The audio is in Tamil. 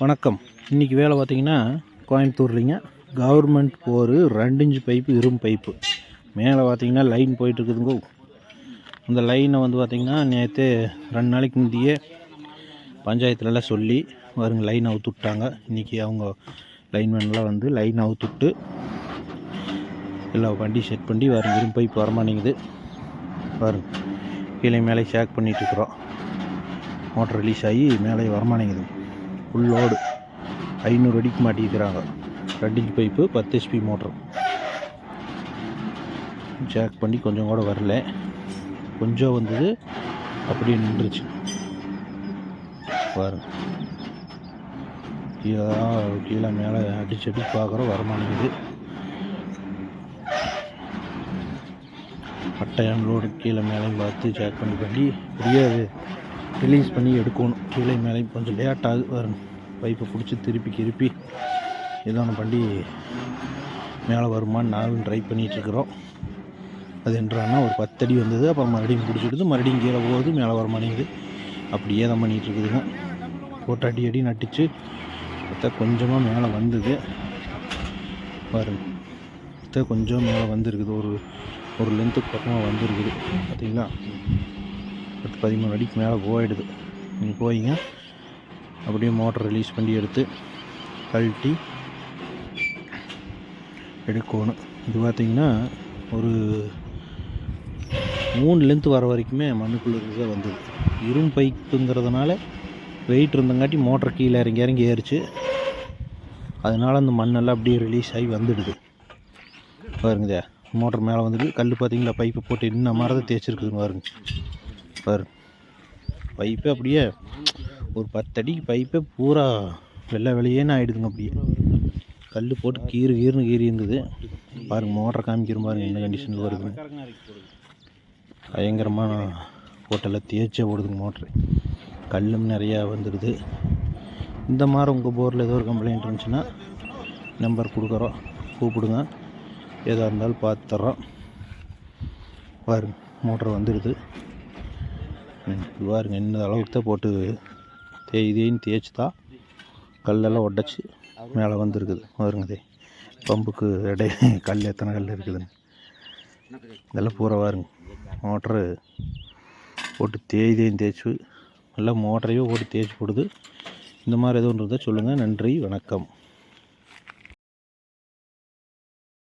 வணக்கம். இன்றைக்கி வேலை பார்த்தீங்கன்னா கோயம்புத்தூர்லிங்க. கவர்மெண்ட் போர் ரெண்டு இன்ச்சு பைப்பு இரும்பு பைப்பு. மேலே பார்த்தீங்கன்னா லைன் போயிட்டுருக்குதுங்க. அந்த லைனை வந்து பார்த்திங்கன்னா நேற்று ரெண்டு நாளைக்கு முந்தையே பஞ்சாயத்துலலாம் சொல்லி வருங்க லைன் அவுத்து விட்டாங்க. இன்றைக்கி அவங்க லைன்மேன்லாம் வந்து லைன் அவுத்து விட்டு எல்லா வண்டி செட் பண்ணி வரும் இரும்பு பைப் வரமாட்டேங்குது வரும் கீழே மேலே ஷேக் பண்ணிகிட்ருக்குறோம் மோட்டர் ரிலீஸ் ஆகி மேலே வரமாட்டேங்குது ஃபுல் லோடு ஐநூறு அடிக்கு மாட்டிக்கிறாங்க. ரெண்டு இன்ச் பைப்பு பத்து ஹெச்பி மோட்ரு ஜாக் பண்ணி கொஞ்சம் கூட வரல. கொஞ்சம் வந்தது அப்படியே நின்றுச்சு. பாருங்க. கீழே தான் கீழே மேலே அடிச்சு அடிச்சு பார்க்குறோம் வரமாட்டேங்குது பட்டயம் லோடு கீழே மேலேயும் பார்த்து ஜாக் பண்ணி பண்ணி முடியாது ரிலீஸ் பண்ணி எடுக்கணும். கீழே மேலேயும் கொஞ்சம் லேட்டாக வரணும் பைப்பை பிடிச்சி திருப்பி திருப்பி. ஏதோ ஒன்று பண்ணி மேலே வருமான்னு நானும் ட்ரை பண்ணிகிட்ருக்குறோம் அது என்றான்னா ஒரு பத்தடி வந்தது. அப்புறம் மறுபடியும் பிடிச்சிடுது மறுபடியும் கீழே போகுது. மேலே வர மாட்டேங்குது. அப்படியே தான் பண்ணிகிட்டு இருக்குதுங்க போட்டு அடி அடி நட்டுச்சு. பார்த்தா கொஞ்சமாக மேலே வந்தது. பாருங்க. பார்த்தா கொஞ்சம் மேலே வந்திருக்குது. ஒரு ஒரு லென்த்துக்கு பக்கமாக வந்திருக்குது. பார்த்தீங்களா? பத்து பதிமூணு அடிக்கு மேலே போயிடுது. நீங்கள் போயிங்க. அப்படியே மோட்டர் ரிலீஸ் பண்ணி எடுத்து கழட்டி எடுக்கணும். இது பார்த்தீங்கன்னா ஒரு மூணு லென்த்து வர வரைக்குமே மண்ணுக்குள்ளே இருந்து தான் வந்தது. இரும்பு பைப்புங்கிறதுனால வெயிட் இருந்தங்காட்டி மோட்டர் கீழே இறங்கி இறங்கி ஏறிச்சு. அதனால அந்த மண்ணெல்லாம் அப்படியே ரிலீஸ் ஆகி வந்துடுது. பாருங்கதே மோட்டர் மேலே வந்துட்டு கல் பார்த்தீங்களா பைப்பை போட்டு இன்னும் மரத்தை தேய்ச்சிருக்குதுங்க பாருங்க. பாரு. பைப்பே அப்படியே ஒரு பத்தடிக்கு பைப்பே பூரா வெள்ளை வெளியேன்னு ஆகிடுதுங்க அப்படியே. கல் போட்டு கீறு கீறுனு கீறி இருந்தது. பாருங்கள் மோட்டரை காமிக்கிற பாருங்க என்ன கண்டிஷனில் வருது பயங்கரமாக போட்டெல்லாம் தேய்ச்சே ஓடுதுங்க மோட்ரு கல்லும் நிறையா வந்துடுது. இந்த மாதிரி உங்கள் போரில் ஏதோ ஒரு கம்ப்ளைண்ட் இருந்துச்சுன்னா நம்பர் கொடுக்குறோம். கூப்பிடுங்க. எதாக இருந்தாலும் பார்த்து தர்றோம். பாருங்க மோட்ரு வந்துடுது. பாருங்க இந்த அளவுக்கு தான் போட்டு தேய்தேன்னு இதையும் தேய்ச்சி தான் கல்லெல்லாம் உடச்சி மேலே வந்துருக்குது. பாருங்க தே பம்புக்கு இடை கல் எத்தனை கல் இருக்குதுன்னு. இதெல்லாம் பூரா பாருங்க மோட்ரு போட்டு தேய்தேன்னு தேய்ச்சி நல்லா மோட்டரையும் போட்டு தேய்ச்சி போடுது. இந்த மாதிரி எதுவும் இருந்தால் சொல்லுங்கள் நன்றி வணக்கம்.